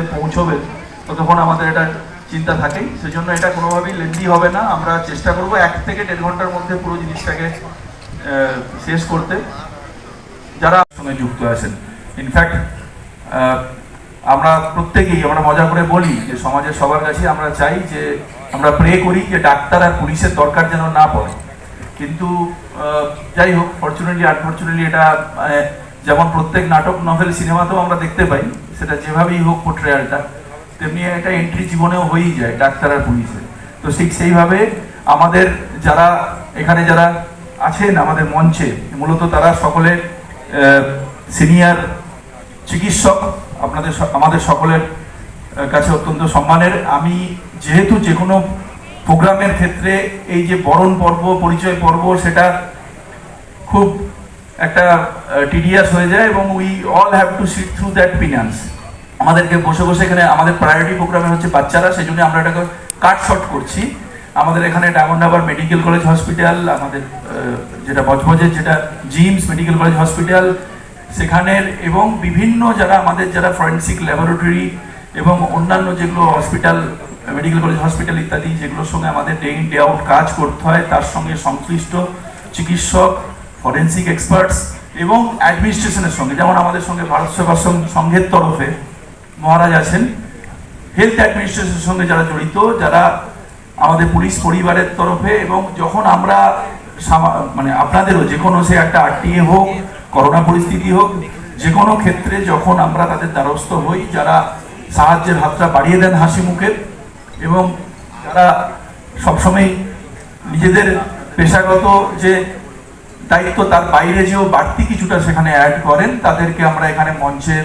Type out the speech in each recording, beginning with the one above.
পৌঁছবে ততক্ষণ আমাদের এটা চিন্তা থাকেই। সেজন্য এটা কোনোভাবেই লেন্দি হবে না। আমরা চেষ্টা করব এক থেকে দেড় ঘণ্টার মধ্যে পুরো জিনিসটাকে শেষ করতে। যারা সঙ্গে যুক্ত আছেন ইনফ্যাক্ট আমরা প্রত্যেকেই আমরা মজা করে বলি যে সমাজের সবার কাছে আমরা চাই যে আমরা প্রে করি যে ডাক্তার আর পুলিশের দরকার যেন না পড়ে। কিন্তু যাই হোক ফর্চুনেটলি আনফর্চুনেটলি এটা মানে, যেমন প্রত্যেক নাটক নভেল সিনেমাতেও আমরা দেখতে পাই। সেটা যেভাবেই হোক পোট্রেয়ালটা তেমনি এটা এন্ট্রি জীবনেও হয়েই যায় ডাক্তার আর পুলিশের তো ঠিক সেইভাবে আমাদের যারা এখানে যারা আছেন, আমাদের মঞ্চে, মূলত তারা সকলে সিনিয়র চিকিৎসক, আপনাদের আমাদের সকলের কাছে অত্যন্ত সম্মানের। আমি যেহেতু যে কোনো প্রোগ্রামের ক্ষেত্রে এই যে বরণ পর্ব, পরিচয় পর্ব, সেটা খুব একটা টিডিয়াস হয়ে যায় এবং we all have to sit through that penance আমাদেরকে বসে বসে এখানে আমাদের প্রায়োরিটি প্রোগ্রামে হচ্ছে বাচ্চারা সেই জন্য আমরা এটাকে কাট শর্ট করছি। আমাদের এখানে Diamond Harbour medical college hospital, আমাদের যেটা বজবজের যেটা জিমস মেডিকেল কলেজ হসপিটাল, সেখানের এবং বিভিন্ন যারা আমাদের যারা ফরেন্সিক ল্যাবরেটরি এবং অন্যান্য যেগুলো হসপিটাল মেডিকেল কলেজ হসপিটাল ইত্যাদি, যেগুলোর সঙ্গে আমাদের ডে ইন ডে আউট কাজ করতে হয়, তার সঙ্গে সংশ্লিষ্ট চিকিৎসক ফরেন্সিক এক্সপার্টস এবং অ্যাডমিনিস্ট্রেশনের সঙ্গে, যেমন আমাদের সঙ্গে ভারত সেবাশ্রম সংঘের তরফে মহারাজ আছেন হেলথ অ্যাডমিনিস্ট্রেশনের সঙ্গে যারা জড়িত, যারা আমাদের পুলিশ পরিবারের তরফে এবং যখন আমরা মানে আপনাদেরও যে কোনো সে একটা আরটিএ হোক, করোনা পরিস্থিতি হোক, যে কোনো ক্ষেত্রে যখন আমরা তাদের দ্বারস্থ হই, যারা সাহায্যের হাতটা বাড়িয়ে দেন হাসি মুখের এবং যারা সবসময় নিজেদের পেশাগত যে দায়িত্ব তার বাইরে যেও বাড়তি কিছুটা সেখানে অ্যাড করেন, তাদেরকে আমরা এখানে মঞ্চে,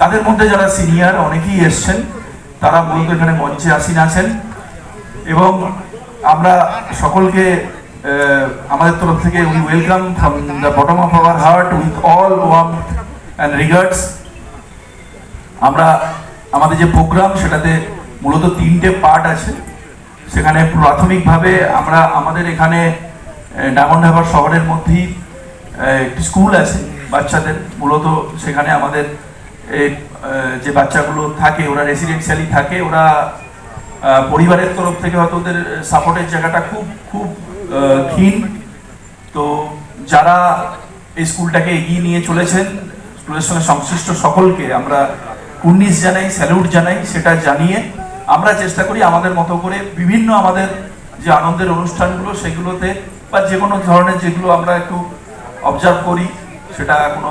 তাদের মধ্যে যারা সিনিয়র অনেকেই এসছেন, তারা মূলত এখানে মঞ্চে আসীন আছেন। এবং আমরা সকলকে আমাদের তরফ থেকে we welcome from the bottom of our heart with all warm and regards আমরা, আমাদের যে প্রোগ্রাম সেটাতে মূলত তিনটে পার্ট আছে। সেখানে প্রাথমিকভাবে আমরা আমাদের এখানে ডায়মন্ড হারবার শহরের মধ্যেই একটি স্কুল আছে, বাচ্চাদের। মূলত সেখানে আমাদের যে বাচ্চাগুলো থাকে, ওরা রেসিডেন্সিয়ালি থাকে, ওরা পরিবারের তরফ থেকে হয়তো ওদের সাপোর্টের জায়গাটা খুব খুব ক্ষীণ। তো যারা এই স্কুলটাকে এগিয়ে নিয়ে চলেছেন, স্কুলের সঙ্গে সংশ্লিষ্ট সকলকে আমরা কুর্নিশ জানাই, স্যালুট জানাই, সেটা জানিয়ে আমরা চেষ্টা করি আমাদের মতো করে বিভিন্ন আমাদের যে আনন্দের অনুষ্ঠানগুলো সেগুলোতে বা যে কোনো ধরনের যেগুলো আমরা একটু অবজার্ভ করি, সেটা কোনো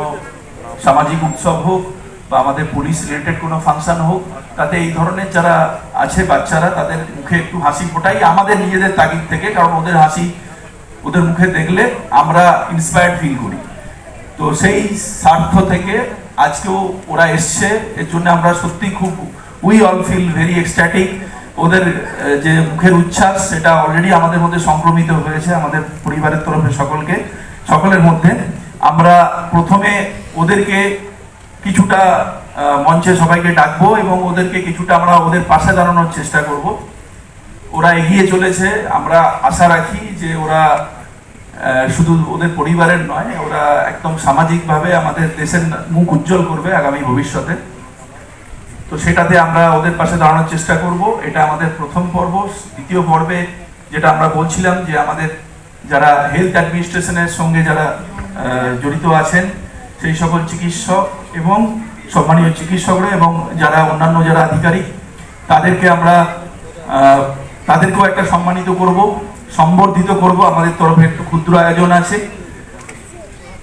সামাজিক উৎসব হোক বা আমাদের পুলিশ রিলেটেড কোনো ফাংশন হোক, তাতে এই ধরনের যারা আছে বাচ্চারা, তাদের মুখে একটু হাসি ফোটাই আমাদের নিজেদের তাগিদ থেকে, কারণ ওদের হাসি ওদের মুখে দেখলে আমরা ইন্সপায়ার্ড ফিল করি। তো সেই স্বার্থ থেকে আজকেও ওরা এসছে, এর জন্য আমরা সত্যি খুব we all feel very ecstatic ওদের যে মুখের উচ্ছ্বাস, সেটা অলরেডি আমাদের মধ্যে সংক্রমিত হয়েছে, আমাদের পরিবারের তরফে সকলকে। সকলের মধ্যে আমরা প্রথমে ওদেরকে কিছুটা মঞ্চে সবাইকে ডাকবো এবং ওদেরকে কিছুটা আমরা ওদের পাশে দাঁড়ানোর চেষ্টা করব। ওরা এগিয়ে চলেছে। আমরা আশা রাখি যে ওরা শুধু ওদের পরিবারের নয়, ওরা একদম সামাজিকভাবে আমাদের দেশের মুখ উজ্জ্বল করবে আগামী ভবিষ্যতে। তো সেটাতে আমরা ওদের পাশে দাঁড়ানোর চেষ্টা করব। এটা আমাদের প্রথম পর্ব। দ্বিতীয় পর্বে যেটা আমরা বলছিলাম যে আমাদের যারা হেলথ অ্যাডমিনিস্ট্রেশনের সঙ্গে যারা জড়িত আছেন, সেই সকল চিকিৎসক এবং সম্মানীয় চিকিৎসকরা এবং যারা অন্যান্য যারা আধিকারিক, তাদেরকে আমরা তাদেরকেও একটা সম্মানিত করব, সম্বর্ধিত করব। আমাদের তরফে একটু ক্ষুদ্র আয়োজন আছে।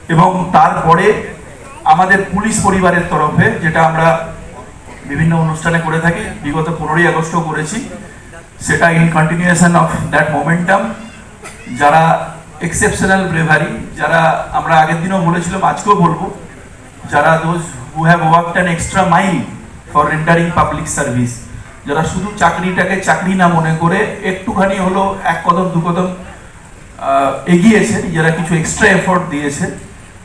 এবং তারপরে আমাদের পুলিশ পরিবারের তরফে যেটা আমরা বিভিন্ন অনুষ্ঠানে করে থাকি। বিগত পনেরোই আগস্টও করেছি। সেটা in continuation of that momentum যারা এক্সেপশনাল ব্রেভারি যারা আমরা আগের দিনও বলেছিলাম, আজকেও বলব, যারা those who have worked an extra mile for rendering public service যারা শুধু চাকরিটাকে চাকরি না মনে করে একটুখানি হলো এক কদম, দু কদম এগিয়েছে যারা কিছু এক্সট্রা এফোর্ট দিয়েছে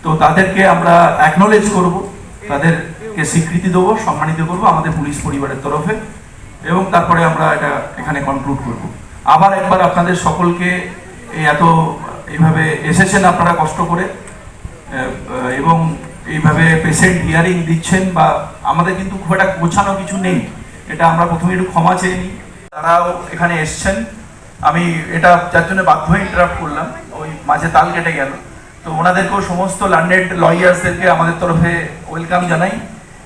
তো তাদেরকে আমরা অ্যাকনোলেজ করব। তাদেরকে স্বীকৃতি দেবো, সম্মানিত করব আমাদের পুলিশ পরিবারের তরফে এবং তারপরে আমরা এটা এখানে কনক্লুড করব। আবার একবার আপনাদের সকলকে এত এইভাবে এসেছেন আপনারা কষ্ট করে এবং এইভাবে পেশেন্ট হিয়ারিং দিচ্ছেন বা আমাদের কিন্তু খুব একটা গোছানো কিছু নেই, এটা আমরা প্রথমে একটু ক্ষমা চেয়ে নিই। তারাও এখানে এসছেন, আমি এটা যার জন্য বাধ্য হয়ে ইন্টারাপ্ট করলাম, ওই মাঝে তাল কেটে গেল। তো ওনাদেরকেও সমস্ত লার্নেড লয়ার্সদেরকে আমাদের তরফে ওয়েলকাম জানাই।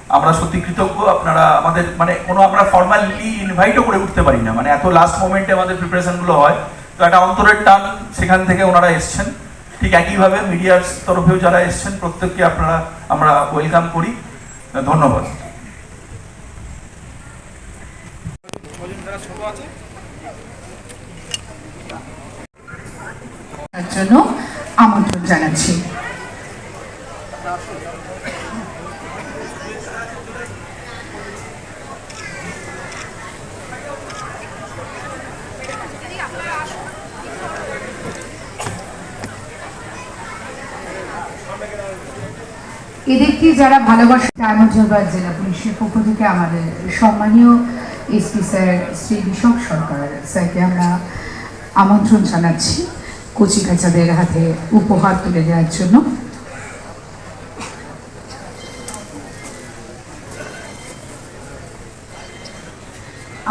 আমরা সত্যি কৃতজ্ঞ, আপনারা আমাদের মানে কোনো আমরা ফর্মালি ইনভাইটও করে উঠতে পারি না। মানে এত লাস্ট মোমেন্টে আমাদের প্রিপারেশনগুলো হয়। তো একটা অন্তরের টান সেখান থেকে ওনারা এসছেন। ঠিক একইভাবে মিডিয়ার তরফেও যারা এসছেন, প্রত্যেককে আপনারা, আমরা ওয়েলকাম করি। ধন্যবাদ। জন্য আমন্ত্রণ জানাচ্ছি। এদেরকে যারা ভালোবাসে ডায়মন্ডজোরবাদ জেলা পুলিশের পক্ষ থেকে আমাদের সম্মানীয় এসপি স্যার শ্রী বিশপ সরকার স্যারকে আমরা আমন্ত্রণ জানাচ্ছি কচি কাচাদের হাতে উপহার তুলে দেওয়ার জন্য।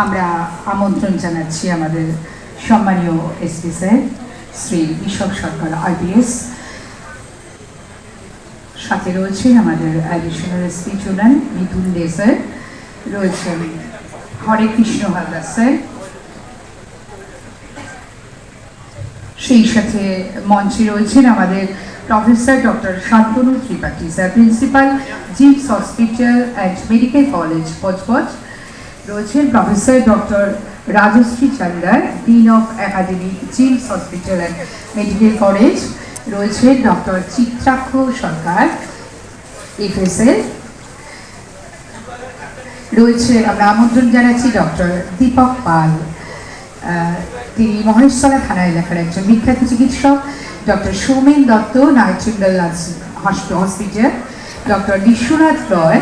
আমরা আমন্ত্রণ জানাচ্ছি আমাদের সম্মানীয় SP sir Shri Bishop Sarkar IPS সাথে রয়েছে আমাদের অ্যাডিশনাল এসপি চুনান মিথুন দে স্যার রয়েছেন হরে কৃষ্ণ হালদার স্যার। সেই সাথে মঞ্চে রয়েছেন আমাদের professor doctor Shantanu Tripathi sir principal jeeps hospital and medical college পচপচ রয়েছেন professor doctor Rajashree Chandar dean of academy JIMS hospital and medical college রয়েছেন ডক্টর চিত্রাক্ষ সরকার, এফএসএল। রয়েছে আমরা আমন্ত্রণ জানাচ্ছি ডক্টর দীপক পাল। তিনি মহেশতলা থানা এলাকার একজন বিখ্যাত চিকিৎসক, doctor Soumen Dutta Nightingale hospital. Doctor Biswanath Roy,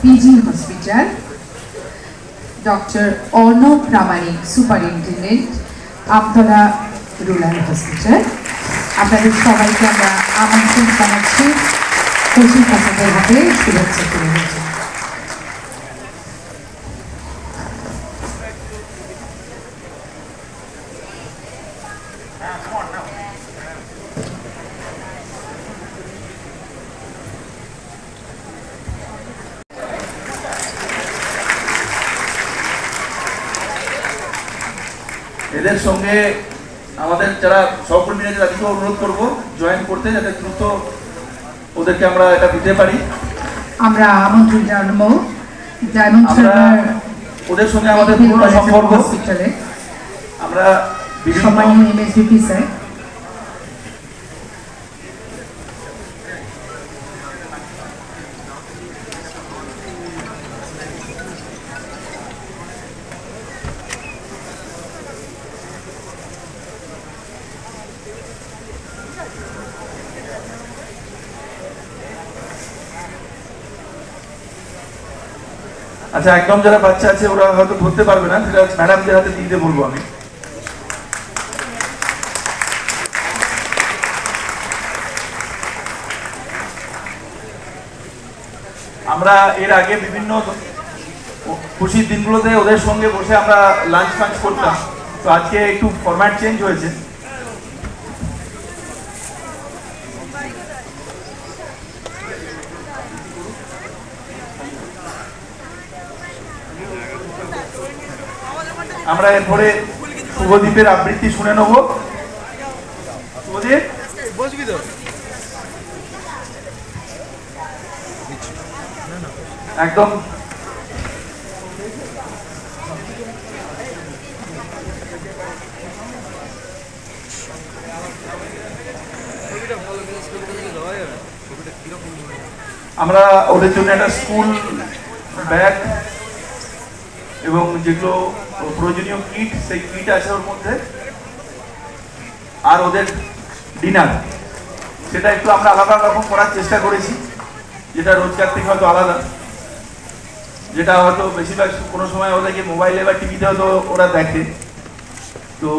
PG hospital. Doctor Arnab Pramanik, superintendent, Amtala rural hospital. আপনাদের সবাইকে আমরা আমন্ত্রণ জানাচ্ছি। কচি কাছাদের হাতে শুভেচ্ছা তুলে দিচ্ছি এদের সঙ্গে আমাদের যারা আছে তাদেরকে অনুরোধ করব জয়েন করতে যাতে দ্রুত ওদেরকে আমরা এটা দিতে পারি। আমরা আমন্ত্রণ জানাব। ডায়মন্ড ওদের সঙ্গে আমাদের পুরনো সম্পর্ক। আমরা বিভিন্ন স্যার। আচ্ছা একদম যারা বাচ্চা আছে, ওরা হয়তো ধরতে পারবে না, সেটা ম্যাডামদের হাতে দিতে বলব আমি। আমরা এর আগে বিভিন্ন খুশির দিনগুলোতে ওদের সঙ্গে বসে আমরা লাঞ্চ ফাঞ্চ করতাম। তো আজকে একটু ফরম্যাট চেঞ্জ হয়েছে। আমরা এরপরে শুভদীপের আবৃত্তি শুনে নেব। একদম। আমরা ওদের জন্য একটা স্কুল ব্যাগ এবং যেগুলো প্রয়োজনীয় কিট, সেই কিট আছে ওর মধ্যে। আর ওদের ডিনার। সেটা একটু আমরা আলাদা রকম করার চেষ্টা করেছি, যেটা রোজগার থেকে হয়তো আলাদা। যেটা হয়তো বেশিরভাগ কোনো সময় ওদেরকে মোবাইলে বা টিভিতে হয়তো ওরা দেখে। তো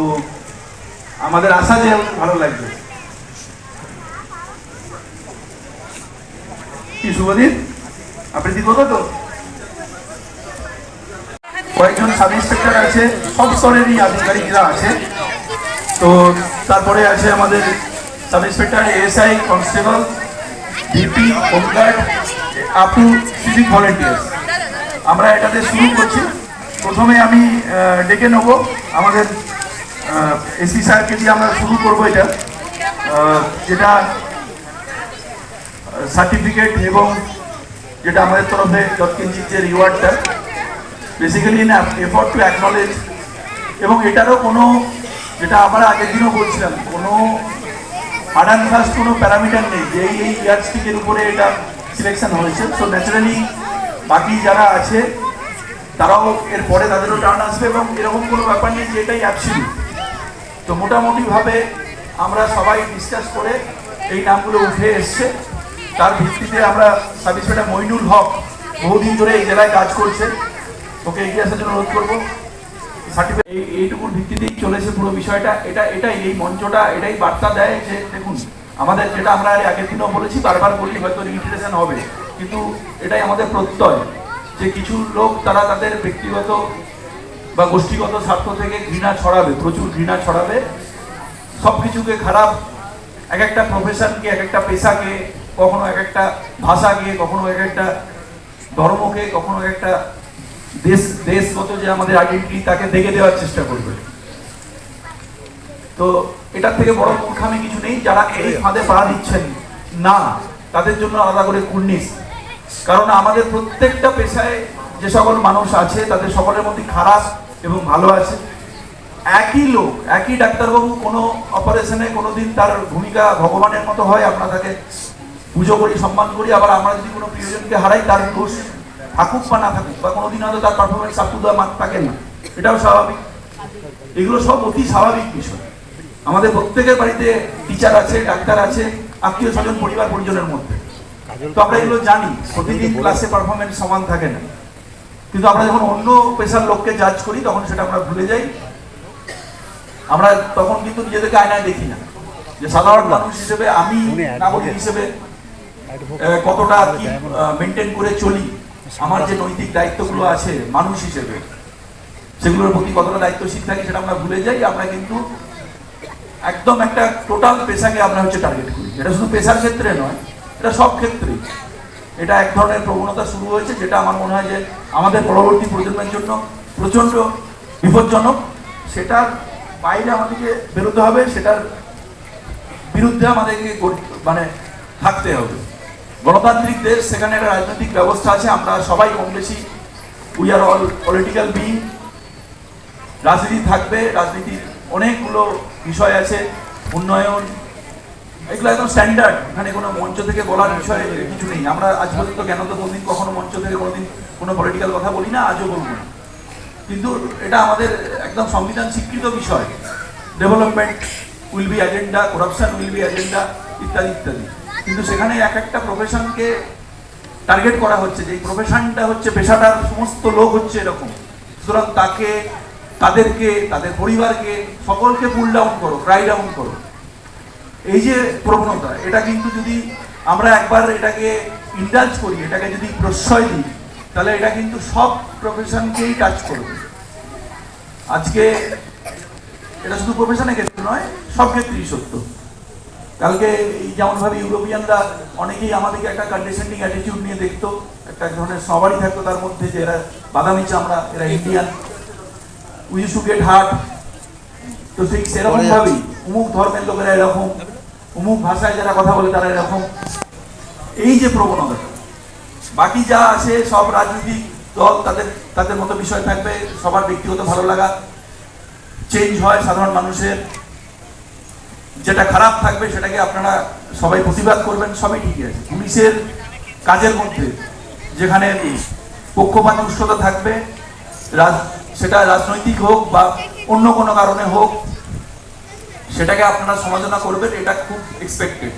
আমাদের আশা যে ভালো লাগবে। কি শুভদীপ আপনি দিগত তো কয়েকজন সাব ইন্সপেক্টর আছে, সব স্তরেরই আধিকারিকরা আছে। তো তারপরে আছে আমাদের sub inspector, ASI constable DP home guard, up to civic volunteers. আমরা এটাতে শুরু করছি। প্রথমে আমি ডেকে নেব। আমাদের এসি স্যারকে দিয়ে আমরা শুরু করব এটা। যেটা সার্টিফিকেট এবং যেটা আমাদের তরফে যৎকিঞ্চিত যে রিওয়ার্ডটা basically in effort to acknowledge এবং এটারও কোনো, যেটা আমরা আগের দিনও বলছিলাম, কোনো ফাস্ট কোনো প্যারামিটার নেই যে এই ইয়ারস্টিকের উপরে এটা সিলেকশন হয়েছে। সো ন্যাচারালি বাকি যারা আছে, তারাও এর পরে তাদেরও টার্ন আসবে এবং এরকম কোনো ব্যাপার নেই যে এটাই অ্যাবসিলিউট তো মোটামুটিভাবে আমরা সবাই ডিসকাস করে এই নামগুলো উঠে এসছে। তার ভিত্তিতে আমরা ইন্সপেক্টর মইনুল হক বহুদিন ধরে এই জেলায় কাজ করছে। ওকে এগিয়ে আসার জন্য অনুরোধ করব। সার্টিফিকেট এই এইটুকুর ভিত্তিতেই চলেছে পুরো বিষয়টা। এটা এটাই, এই মঞ্চটা, এটাই বার্তা দেয় যে, দেখুন, আমাদের যেটা আমরা এর আগের দিনও বলেছি, বারবার বলি হয়তো রিপিটেশন হবে। কিন্তু এটাই আমাদের প্রত্যয় যে কিছু লোক তারা তাদের ব্যক্তিগত বা গোষ্ঠীগত স্বার্থ থেকে ঘৃণা ছড়াবে, প্রচুর ঘৃণা ছড়াবে। সব কিছুকে খারাপ, এক একটা প্রফেশনকে এক একটা পেশাকে, কখনো এক একটা ভাষাকে, কখনো এক একটা ধর্মকে, কখনো এক একটা দেশ দেশগত যে আমাদের আইডেন্টিটি তাকে দেখে দেওয়ার চেষ্টা করবে। তো এটার থেকে বড় মূর্খামি কিছু নেই, যারা এই ফাঁদে পা দিচ্ছেন, না, তাদের জন্য আলাদা করে কুর্নিশ। কারণ আমাদের প্রত্যেকটা পেশায় যে সকল মানুষ আছে, তাদের সকলের মধ্যে খারাপ এবং ভালো আছে। একই লোক, একই ডাক্তারবাবু কোনো অপারেশনে কোনোদিন তার ভূমিকা ভগবানের মতো হয়, আমরা তাকে পুজো করি, সম্মান করি, আবার আমরা যদি কোনো প্রিয়জনকে হারাই, তার দোষ থাকুক বা না থাকুক বা কোনোদিন হয়তো তার performance up to the mark থাকে না। এটাও স্বাভাবিক। এগুলো সব অতি স্বাভাবিক বিষয়। আমাদের প্রত্যেকের বাড়িতে টিচার আছে ডাক্তার আছে আত্মীয় স্বজন পরিবার পরিজনের মধ্যে। তো আমরা এগুলো জানি। প্রতিদিন ক্লাসে পারফরমেন্স সমান থাকে না। কিন্তু আমরা যখন অন্য পেশার লোককে জাজ করি তখন সেটা আমরা ভুলে যাই। আমরা তখন কিন্তু নিজেদেরকে আয়নায় দেখি না। যে সাধারণ মানুষ হিসেবে আমি নাগরিক হিসেবে কতটা কি মেনটেন করে চলি। আমার যে নৈতিক দায়িত্বগুলো আছে মানুষ হিসেবে, সেগুলোর প্রতি কতটা দায়িত্বশীল থাকি সেটা আমরা ভুলে যাই, আমরা কিন্তু একদম একটা টোটাল পেশাকে আমরা হচ্ছে টার্গেট করি। এটা শুধু পেশার ক্ষেত্রে নয়, এটা সব ক্ষেত্রেই এটা এক ধরনের প্রবণতা শুরু হয়েছে, যেটা আমার মনে হয় যে আমাদের পরবর্তী প্রজন্মের জন্য প্রচণ্ড বিপজ্জনক। সেটার বাইরে আমাদেরকে বেরোতে হবে, সেটার বিরুদ্ধে আমাদেরকে মানে থাকতে হবে। গণতান্ত্রিক দেশ সেখানে একটা রাজনৈতিক ব্যবস্থা আছে, আমরা সবাই কম বেশি we are all political being রাজনীতি থাকবে, রাজনীতির অনেকগুলো বিষয় আছে, উন্নয়ন, এগুলো একদম স্ট্যান্ডার্ড এখানে কোনো মঞ্চ থেকে বলার বিষয় কিছু নেই। আমরা আজ পর্যন্ত কেন তো কোনোদিন কখনো মঞ্চ থেকে কোনোদিন কোনো পলিটিক্যাল কথা বলি না, আজও বলব না। কিন্তু এটা আমাদের একদম সংবিধান স্বীকৃত বিষয়। Development will be agenda corruption will be agenda ইত্যাদি ইত্যাদি। কিন্তু সেখানে এক একটা প্রফেশনকে টার্গেট করা হচ্ছে যে এই প্রফেশনটা হচ্ছে পেশাটার সমস্ত লোক হচ্ছে এরকম। সুতরাং তাকে, তাদেরকে, তাদের পরিবারকে, সকলকে পুল ডাউন করো ক্রাই ডাউন করো। এই যে প্রবণতা, এটা কিন্তু যদি আমরা একবার এটাকে ইন্ডালজ করি, এটাকে যদি প্রশ্রয় দিই, তাহলে এটা কিন্তু সব প্রফেশনকেই টাচ করবে। আজকে এটা শুধু প্রফেশনের ক্ষেত্রে নয়, সব ক্ষেত্রেই সত্য। কালকে যেমনভাবে ইউরোপিয়ানরা অনেকেই আমাদেরকে একটা কন্ডিশনিং অ্যাটিটিউড নিয়ে দেখতো, একটা ধরনের সবারই থাকতো তার মধ্যে যে এরা বাদামি চামড়া, এরা Indian we too get hurt তো সেই সেরকম ভাবেই অমুক ধর্মের লোকেরা এরকম, অমুক ভাষায় যারা কথা বলে তারা এরকম। এই যে প্রবণতা। বাকি যা আছে, সব রাজনৈতিক দল তাদের তাদের মতো বিষয় থাকবে, সবার ব্যক্তিগত ভালো লাগা। চেঞ্জ হয় সাধারণ মানুষের। যেটা খারাপ থাকবে সেটাকে আপনারা সবাই প্রতিবাদ করবেন, সবই ঠিকই আছে। পুলিশের কাজের মধ্যে যেখানে পক্ষপাত দুষ্টতা থাকবে সেটা রাজনৈতিক হোক বা অন্য কোনো কারণে হোক, সেটাকে আপনারা সমালোচনা করবেন, এটা খুব এক্সপেক্টেড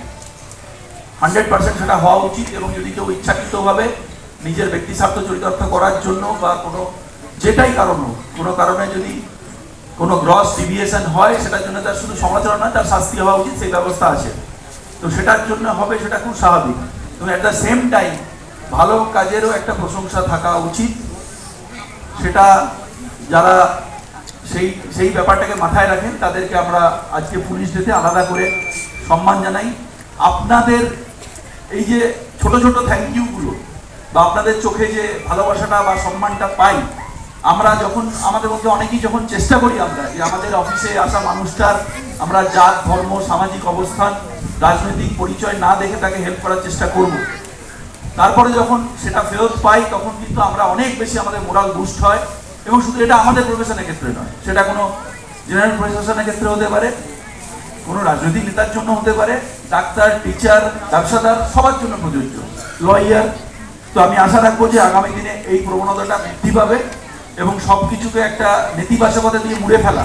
হান্ড্রেড পার্সেন্ট সেটা হওয়া উচিত এবং যদি কেউ ইচ্ছাকৃতভাবে নিজের ব্যক্তি স্বার্থ চরিতার্থ করার জন্য বা কোনো যেটাই কারণ হোক, কোনো কারণে যদি কোনো গ্রস ডিভিয়েশন হয়, সেটার জন্য তার শুধু সমালোচনা নয়, তার শাস্তি হওয়া উচিত, সেই ব্যবস্থা আছে। তো সেটার জন্য হবে, সেটা খুব স্বাভাবিক। এবং অ্যাট দ্য সেম টাইম ভালো কাজেরও একটা প্রশংসা থাকা উচিত। সেটা যারা সেই সেই ব্যাপারটাকে মাথায় রাখেন, তাদেরকে আমরা আজকে পুলিশ ডেতে আলাদা করে সম্মান জানাই। আপনাদের এই যে ছোট ছোট থ্যাংক ইউগুলো বা আপনাদের চোখে যে ভালোবাসাটা বা সম্মানটা পাই আমরা যখন, আমাদের মধ্যে অনেকেই যখন চেষ্টা করি আমরা যে আমাদের অফিসে আসা মানুষটার আমরা জাত, ধর্ম, সামাজিক অবস্থান, রাজনৈতিক পরিচয় না দেখে তাকে হেল্প করার চেষ্টা করব। তারপরে যখন সেটা ফেরত পাই, তখন কিন্তু আমরা অনেক বেশি আমাদের মোরাল বুস্ট হয় এবং শুধু এটা আমাদের প্রফেশনের ক্ষেত্রে নয়, সেটা কোনো জেনারেল প্রফেশনের ক্ষেত্রে হতে পারে, কোনো রাজনৈতিক নেতার জন্য হতে পারে, ডাক্তার টিচার ব্যবসাদার, সবার জন্য প্রযোজ্য লয়ার তো আমি আশা রাখব যে আগামী দিনে এই প্রবণতাটা বৃদ্ধি পাবে। এবং সব কিছুকে একটা নেতিবাচকতা দিয়ে মুড়ে ফেলা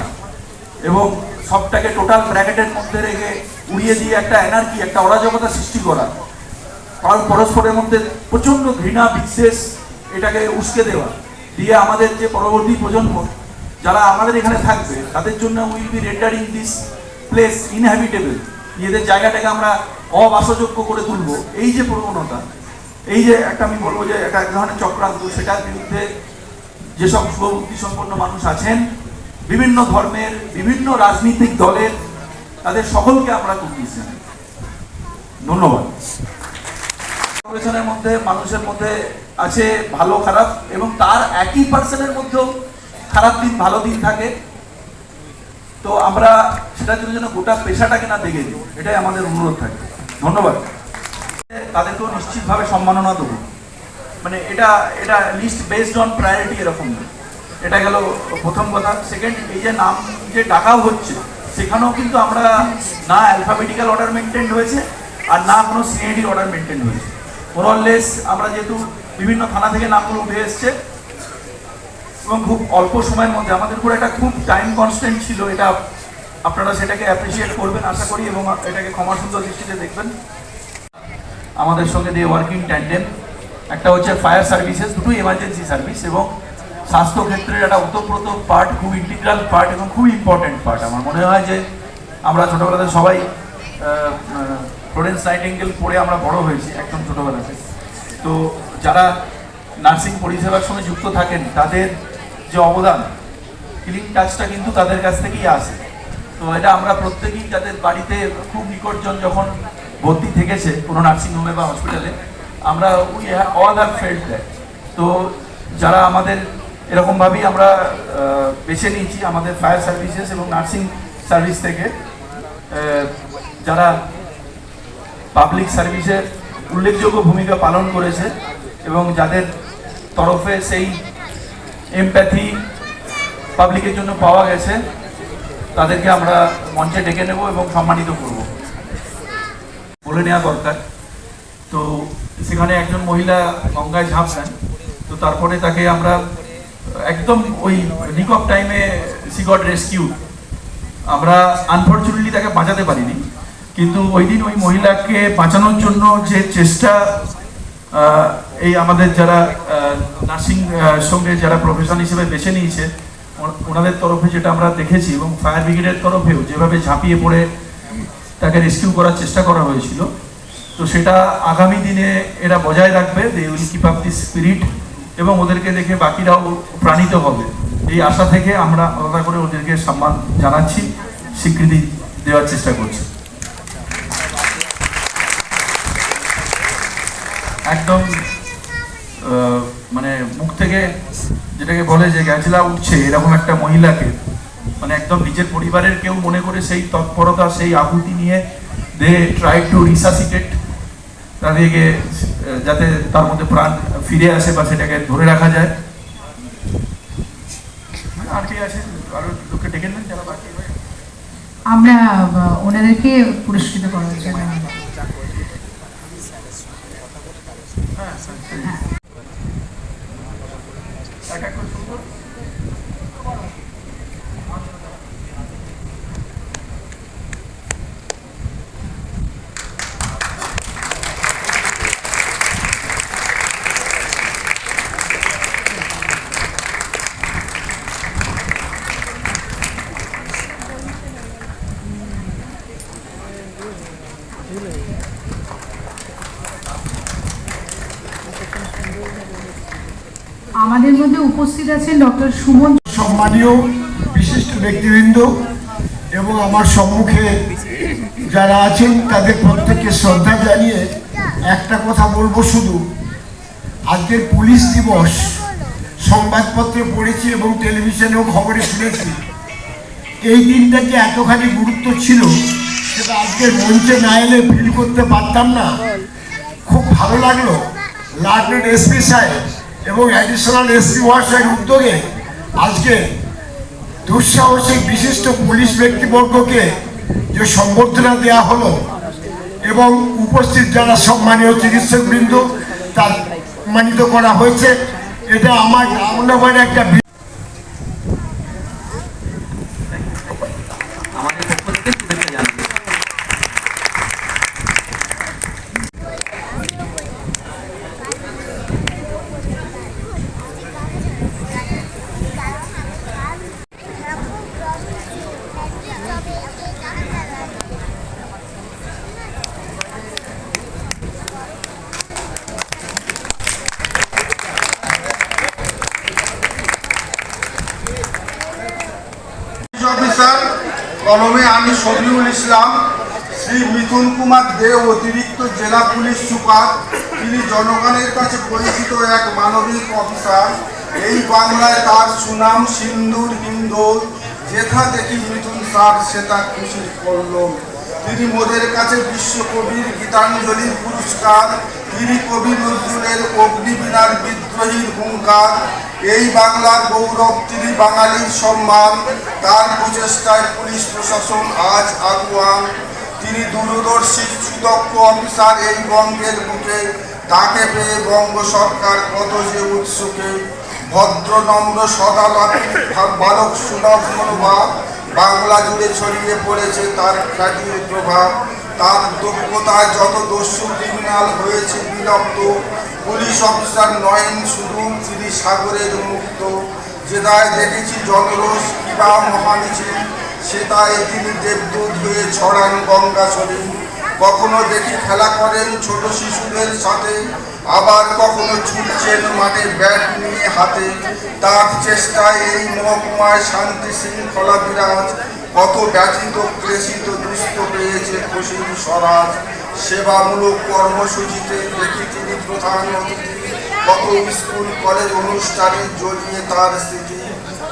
এবং সবটাকে টোটাল ব্র্যাকেটের মধ্যে রেখে উড়িয়ে দিয়ে একটা এনার্জি একটা অরাজকতা সৃষ্টি করা। কারণ পরস্পরের মধ্যে প্রচণ্ড ঘৃণা, বিদ্বেষ, এটাকে উস্কে দেওয়া। দিয়ে আমাদের যে পরবর্তী প্রজন্ম, যারা আমাদের এখানে থাকবে, তাদের জন্য will be rendering this place inhabitable. নিজেদের জায়গাটাকে আমরা অবাসযোগ্য করে তুলব। এই যে প্রবণতা, এই যে একটা আমি বলব যে একটা এক ধরনের চক্রান্ত, সেটার বিরুদ্ধে যেসব শুভবুদ্ধি সম্পন্ন মানুষ আছেন, বিভিন্ন ধর্মের, বিভিন্ন রাজনৈতিক দলের, তাদের সকলকে আমরা কুর্নিশ জানাই ধন্যবাদ। মধ্যে, মানুষের মধ্যে আছে ভালো, খারাপ, এবং তার একই পার্সনের মধ্যেও খারাপ দিন, ভালো দিন থাকে। তো আমরা সেটার জন্য যেন গোটা পেশাটাকে না দেখে দিই, এটাই আমাদের অনুরোধ থাকে। ধন্যবাদ। তাদেরকেও নিশ্চিতভাবে সম্মাননা দেবো। মানে এটা এটা লিস্ট বেসড অন প্রায়োরিটি এরকম। এটা গেল প্রথম কথা। সেকেন্ড এই যে নাম যে ডাকাও হচ্ছে, সেখানেও কিন্তু আমরা না অ্যালফাবেটিক্যাল অর্ডার মেনটেন হয়েছে আর না কোনো সিআইডি অর্ডার মেনটেন হয়েছে। মোরলেস আমরা যেহেতু বিভিন্ন থানা থেকে নামগুলো উঠে এসছে, এবং খুব অল্প সময়ের মধ্যে, আমাদের উপর একটা খুব টাইম কনস্ট্যান্ট ছিল, এটা আপনারা সেটাকে অ্যাপ্রিসিয়েট করবেন, আশা করি, এবং এটাকে ক্ষমা সুন্দর দৃষ্টিতে দেখবেন। আমাদের সঙ্গে দিয়ে ওয়ার্কিং ট্যান্ডেম একটা হচ্ছে ফায়ার সার্ভিসেস দুটোই এমার্জেন্সি সার্ভিস এবং স্বাস্থ্য ক্ষেত্রের একটা ওতপ্রোত পার্ট খুব ইন্টিগ্রাল পার্ট এবং খুব ইম্পর্টেন্ট পার্ট আমার মনে হয় যে আমরা ছোটোবেলাতে সবাই ফ্লোরেন্স নাইটিঙ্গেল পড়ে আমরা বড় হয়েছি, একদম ছোটোবেলাতে। তো যারা নার্সিং পরিষেবার সঙ্গে যুক্ত থাকেন, তাদের যে অবদান হিলিং টাচটা কিন্তু তাদের কাছ থেকেই আসে। তো এটা আমরা প্রত্যেকেই যাদের বাড়িতে খুব নিকটজন যখন ভর্তি থেকেছে কোনো নার্সিংহোমে বা হসপিটালে আমরা উই অল ফেল্ট দ্যাট তো যারা আমাদের এরকমভাবেই আমরা বেছে নিয়েছি আমাদের ফায়ার সার্ভিসেস এবং নার্সিং সার্ভিস থেকে যারা পাবলিক সার্ভিসে উল্লেখযোগ্য ভূমিকা পালন করেছে এবং যাদের তরফে সেই এমপ্যাথি পাবলিকের জন্য পাওয়া গেছে, তাদেরকে আমরা মঞ্চে ডেকে নেব এবং সম্মানিত করব। বলে নেওয়া দরকার। তো সেখানে একজন মহিলা গঙ্গায় ঝাঁপ দেন। তো তারপরে তাকে আমরা, একদম ওই নিক অফ টাইমে সি গট রেস্কিউ আমরা আনফর্চুনেটলি তাকে বাঁচাতে পারিনি। কিন্তু ওই দিন ওই মহিলাকে বাঁচানোর জন্য যে চেষ্টা এই আমাদের যারা নার্সিং সঙ্গে যারা প্রফেশন হিসেবে বেছে নিয়েছে ওনাদের তরফে যেটা আমরা দেখেছি এবং ফায়ার ব্রিগেডের তরফেও যেভাবে ঝাঁপিয়ে পড়ে তাকে রেস্কিউ করার চেষ্টা করা হয়েছিল তো সেটা আগামী দিনে এরা বজায় রাখবে they will keep up the spirit এবং ওদেরকে দেখে বাকিরাও প্রাণিত হবে। এই আশা থেকে আমরা আলাদা করে ওদেরকে সম্মান জানাচ্ছি, স্বীকৃতি দেওয়ার চেষ্টা করছি। একদম মানে মুখ থেকে যেটাকে বলে যে গ্যাজলা উঠছে, এরকম একটা মহিলাকে মানে একদম নিজের পরিবারের কেউ মনে করে সেই তৎপরতা, সেই আহুতি নিয়ে দে ট্রাই টু রিসাসিটেট তাদেরকে যাতে তার মধ্যে প্রাণ ফিরে আসে বা সেটাকে ধরে রাখা যায়। আর কি আছে? আরও লোককে ডেকে নেন যারা বাকি হয় আমরা ওনাদেরকে পুরস্কৃত করার জন্য এক উপস্থিত আছেন ডক্টর সুমন। সম্মানীয় বিশিষ্ট ব্যক্তিবৃন্দ এবং আমার সম্মুখে যারা আছেন তাদের প্রত্যেককে শ্রদ্ধা জানিয়ে একটা কথা বলব শুধু। আজকের পুলিশ দিবস সংবাদপত্রে পড়েছি এবং টেলিভিশনেও খবরে শুনেছি। এই দিনটা যে এতখানি গুরুত্ব ছিল সেটা আজকের মঞ্চে না এলে ফিল করতে পারতাম না। খুব ভালো লাগল। লার্নেড এসপি সাহেব এবং অ্যাডিশনাল এসপি ওয়ার্সের উদ্যোগে আজকে দুঃসাহসিক বিশিষ্ট পুলিশ ব্যক্তিবর্গকে যে সম্বর্ধনা দেওয়া হলো এবং উপস্থিত যারা সম্মানীয় চিকিৎসকবৃন্দ, তার সম্মানিত করা হয়েছে। এটা আমার গ্রামনগরের একটা অতিরিক্ত জেলা পুলিশ সুপার, তিনি জনগণের কাছে পরিচিত এক মানবিক অফিসার। এই বাংলায় তার সুনাম সিন্ধুর হিন্দোল যেথা দেখি মিথুন স্যার সেটা খুশির করল। তিনি মোদের কাছে বিশ্বকবির গীতাঞ্জলির পুরস্কার। তিনি কবি নজরুলের অগ্নিবীণার বিদ্রোহীর হুঙ্কার। এই বাংলার গৌরব, তিনি বাঙালির সম্মান। তার প্রচেষ্টায় পুলিশ প্রশাসন আজ আগুয়ান। তিনি দূরদর্শী সুদক্ষ অফিসার এই বঙ্গের বুকে তাকে পেয়ে বঙ্গ সরকার কত যে উৎসুকে। ভদ্র, নম্র বালক সুলভ মনোভাব বাংলা জুড়ে ছড়িয়ে পড়েছে তার খ্যাতির প্রভাব। তার দক্ষতায় যত দস্যু ক্রিমিনাল হয়েছে বিলব্ধ পুলিশ অফিসার নয়ন শুধু তিনি সাগরের মুক্ত। যেদায় দেখেছি জনরোষ কিবা মহামিছিল সেটায় তিনি দেবদূত হয়ে ছড়ান গঙ্গা শরীর কখনো দেখি খেলা করেন ছোট শিশুদের সাথে, আবার কখনো ছুটছেন মাঠে ব্যাট নিয়ে হাতে। তার চেষ্টায় এই মহকুমায় শান্তি শৃঙ্খলা বিরাজ, কত ব্যথিত, ক্লেশিত, দুস্থ পেয়েছে খুশির স্বরাজ। সেবামূলক কর্মসূচিতে দেখি তিনি প্রধান অতিথি। কত স্কুল, কলেজ, অনুষ্ঠানে জড়িয়ে তার স্মৃতি।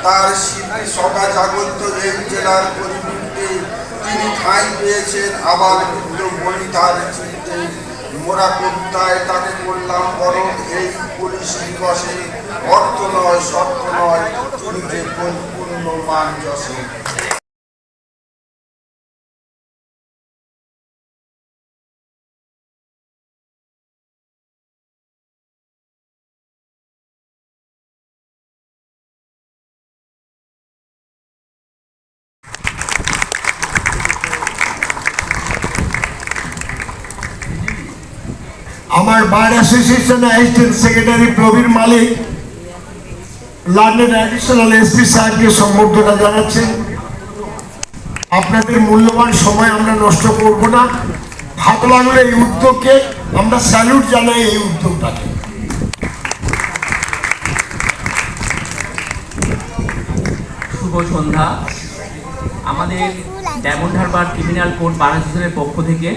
তার সকা জাগন্ত এই জেলার পরিবৃত্তে তিনি ঠাঁই পেয়েছেন। আবার বলি তার চিনতে মোরা কবিতায় তাকে করলাম বরং এই পুলিশ দিবসে অর্থ নয় সত্য নয় তিনি যে পরিপূর্ণ মান যশে। আমার bar association assistant secretary Prabir Malik London additional SP সাহেবকে সম্বর্ধনা জানাচ্ছেন আপনাদের মূল্যবান সময় আমরা নষ্ট করব না। ভালো লাগল এই উদ্যোগকে আমরা স্যালুট জানাই এই উদ্যোগটাকে। শুভ সন্ধ্যা। আমাদের Diamond Harbour criminal court bar পক্ষ থেকে